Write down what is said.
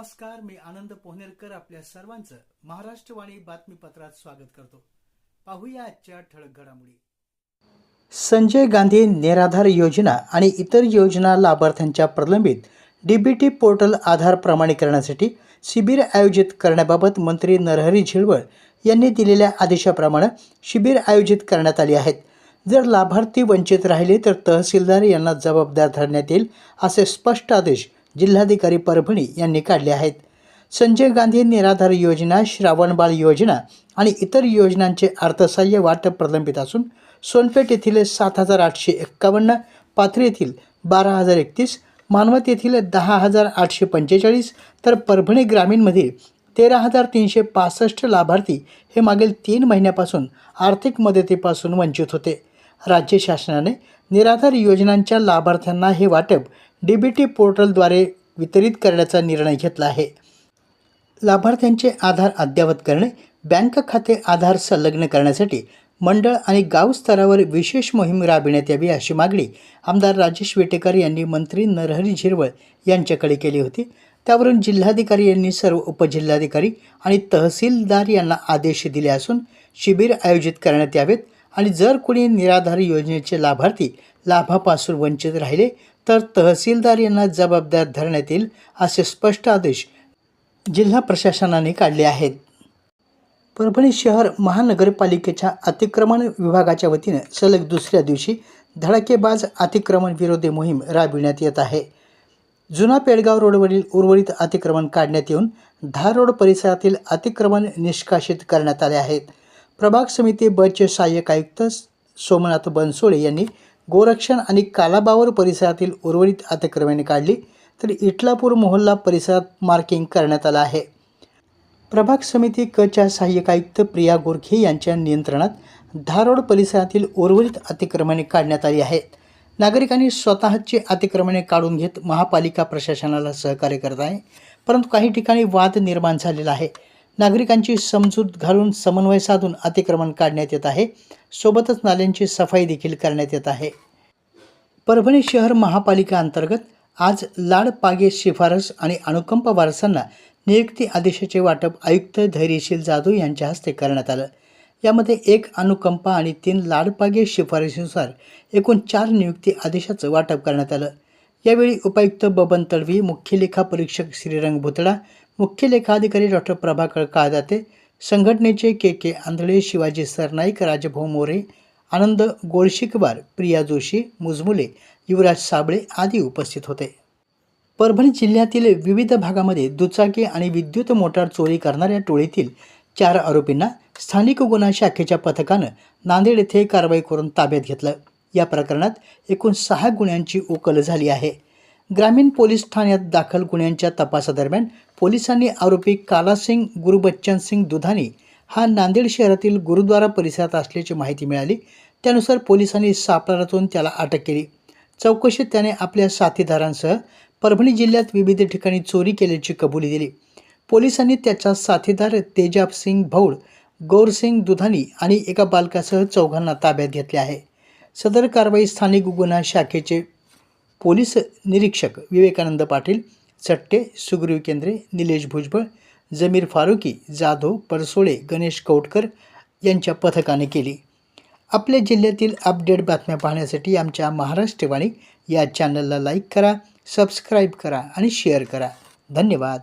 नमस्कार मी आनंद पोहनेरकर आपल्या सर्वांचं महाराष्ट्रवाणी बातमीपत्रात स्वागत करतो. पाहूया आजच्या ठळक घडामोडी. संजय गांधी निराधार योजना आणि इतर योजना लाभार्थ्यांच्या प्रलंबित डीबीटी पोर्टल आधार प्रमाणीकरणासाठी शिबिर आयोजित करण्याबाबत मंत्री नरहरी झिरवळ यांनी दिलेल्या आदेशाप्रमाणे शिबिर आयोजित करण्यात आली आहेत. जर लाभार्थी वंचित राहिले तर तहसीलदार यांना जबाबदार धरण्यात येईल असे स्पष्ट आदेश जिल्हाधिकारी परभणी यांनी काढले आहेत. संजय गांधी निराधार योजना श्रावणबाळ योजना आणि इतर योजनांचे अर्थसहाय्य वाटप प्रलंबित असून सोनपेठ येथील सात हजार आठशे एक्कावन्न पाथरी येथील बारा हजार एकतीस मानवत येथील दहा हजार आठशे पंचेचाळीस तर परभणी ग्रामीणमधील तेरा हजार तीनशे पासष्ट लाभार्थी हे मागील तीन महिन्यापासून आर्थिक मदतीपासून वंचित होते. राज्य शासनाने निराधार योजनांच्या लाभार्थ्यांना हे वाटप डी बी टी पोर्टलद्वारे वितरित करण्याचा निर्णय घेतला आहे. लाभार्थ्यांचे आधार अद्ययावत करणे बँक खाते आधार संलग्न करण्यासाठी मंडळ आणि गाव स्तरावर विशेष मोहीम राबविण्यात यावी अशी मागणी आमदार राजेश विटेकर यांनी मंत्री नरहरी झिरवळ यांच्याकडे केली होती. त्यावरून जिल्हाधिकारी यांनी सर्व उपजिल्हाधिकारी आणि तहसीलदार यांना आदेश दिले असून शिबिर आयोजित करण्यात यावेत. आणि जर कोणी निराधार योजनेचे लाभार्थी लाभापासून वंचित राहिले तर तहसीलदार यांना जबाबदार धरण्यात येईल असे स्पष्ट आदेश जिल्हा प्रशासनाने काढले आहेत. परभणी शहर महानगरपालिकेच्या अतिक्रमण विभागाच्या वतीनं सलग दुसऱ्या दिवशी धडाकेबाज अतिक्रमण विरोधी मोहीम राबविण्यात येत आहे. जुना पेडगाव रोडवरील उर्वरित अतिक्रमण काढण्यात येऊन धार रोड परिसरातील अतिक्रमण निष्कासित करण्यात आले आहेत. प्रभाग समिती बचे सहाय्यक आयुक्त सोमनाथ बनसोळे यांनी गोरक्षण आणि कालाबावर परिसरातील उर्वरित अतिक्रमणे काढली तर इटलापूर मोहल्ला परिसरात मार्किंग करण्यात आलं आहे. प्रभाग समिती कच्या सहाय्यक आयुक्त प्रिया गोरखे यांच्या नियंत्रणात धारोड परिसरातील उर्वरित अतिक्रमणे काढण्यात आली आहेत. नागरिकांनी स्वतःची अतिक्रमणे काढून घेत महापालिका प्रशासनाला सहकार्य करत आहे परंतु काही ठिकाणी वाद निर्माण झालेला आहे. नागरिकांची समजूत घालून समन्वय साधून अतिक्रमण काढण्यात येत आहे. सोबतच नाल्यांची सफाई देखील करण्यात येत आहे. परभणी शहर महापालिका अंतर्गत आज लाड पागे शिफारस आणि अनुकंप वारसांना नियुक्ती आदेशाचे वाटप आयुक्त धैर्यशील जाधव यांच्या हस्ते करण्यात आलं. यामध्ये एक अनुकंपा आणि तीन लाडपागे शिफारशीनुसार एकूण चार नियुक्ती आदेशाचं वाटप करण्यात आलं. यावेळी उपायुक्त बबन तडवी मुख्य लेखा परीक्षक श्रीरंग भुतडा मुख्य लेखाधिकारी डॉक्टर प्रभाकर काळदाते संघटनेचे के के आंधळे शिवाजी सरनाईक राजभाऊ मोरे आनंद गोळशिकवार प्रिया जोशी मुजमुले युवराज साबळे आदी उपस्थित होते. परभणी जिल्ह्यातील विविध भागामध्ये दुचाकी आणि विद्युत मोटार चोरी करणाऱ्या टोळीतील चार आरोपींना स्थानिक गुन्हा शाखेच्या पथकानं नांदेड येथे कारवाई करून ताब्यात घेतलं. या प्रकरणात एकूण सहा गुन्ह्यांची उकल झाली आहे. ग्रामीण पोलीस ठाण्यात दाखल गुन्ह्यांच्या तपासादरम्यान पोलिसांनी आरोपी कालासिंग गुरुबच्चन सिंग दुधानी हा नांदेड शहरातील गुरुद्वारा परिसरात असल्याची माहिती मिळाली. त्यानुसार पोलिसांनी सापळा रचून त्याला अटक केली. चौकशीत त्याने आपल्या साथीदारांसह परभणी जिल्ह्यात विविध ठिकाणी चोरी केल्याची कबुली दिली. पोलिसांनी त्याचा साथीदार तेजाब सिंग भौड गौरसिंग दुधानी आणि एका बालकासह चौघांना ताब्यात घेतले आहे. सदर कारवाई स्थानिक गुन्हा शाखेचे पोलीस निरीक्षक विवेकानंद पाटील चट्टे सुग्रीव केंद्रे निलेश भुजबळ जमीर फारुकी जाधव परसोळे गणेश कौटकर यांच्या पथकाने केली. आपल्या जिल्ह्यातील अपडेट बातम्या पाहण्यासाठी आमच्या महाराष्ट्रवाणी या चॅनलला लाईक करा सबस्क्राईब करा आणि शेअर करा. धन्यवाद.